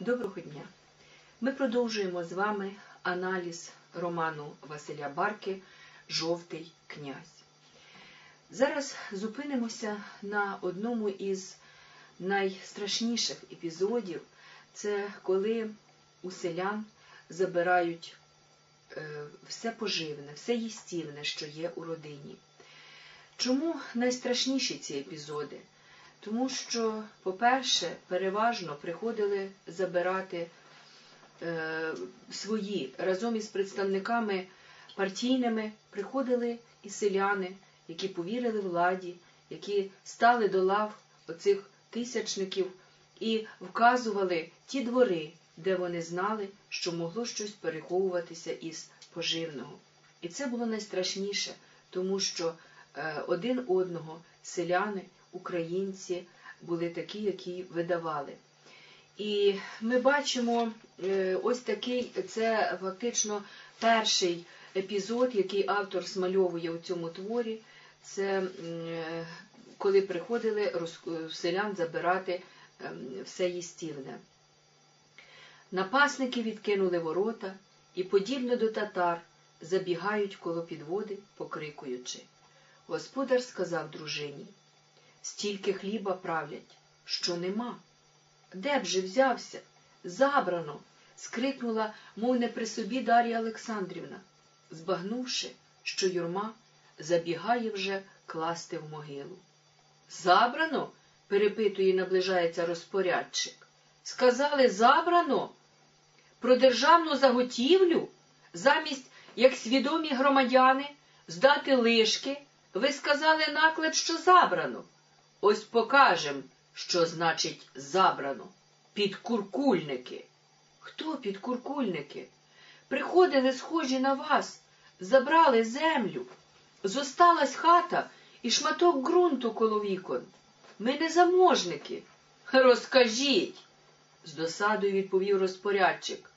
Доброго дня! Ми продовжуємо з вами аналіз роману Василя Барки Жовтий князь. Зараз зупинимося на одному із найстрашніших епізодів. Це коли у селян забирають е, все поживне, все їстівне, що є у родині. Чому найстрашніші ці епізоди? Тому що, по-перше, переважно приходили забирати е, свої разом із представниками партійними, приходили і селяни, які повірили владі, які стали до лав оцих тисячників і вказували ті двори, де вони знали, що могло щось переховуватися із поживного. І це було найстрашніше, тому що е, один одного селяни українці були такі, які видавали. І ми бачимо е, ось такий, це фактично перший епізод, який автор смальовує у цьому творі. Це е, коли приходили селян забирати ем, все їстівне. Напасники відкинули ворота і, подібно до татар, забігають коло підводи, покрикуючи. Господар сказав дружині, стільки хліба правлять, що нема. Де б же взявся? Забрано. скрикнула, мов не при собі Дар'я Олександрівна, збагнувши, що юрма забігає вже класти в могилу. Забрано? перепитує, наближається розпорядчик. Сказали забрано? Про державну заготівлю? Замість, як свідомі громадяни, здати лишки, ви сказали наклеп, що забрано. Ось покажем, що значить забрано. Підкуркульники. Хто підкуркульники? Приходили схожі на вас, забрали землю. Зосталась хата і шматок ґрунту коло вікон. Ми не заможники. Розкажіть, з досадою відповів розпорядчик.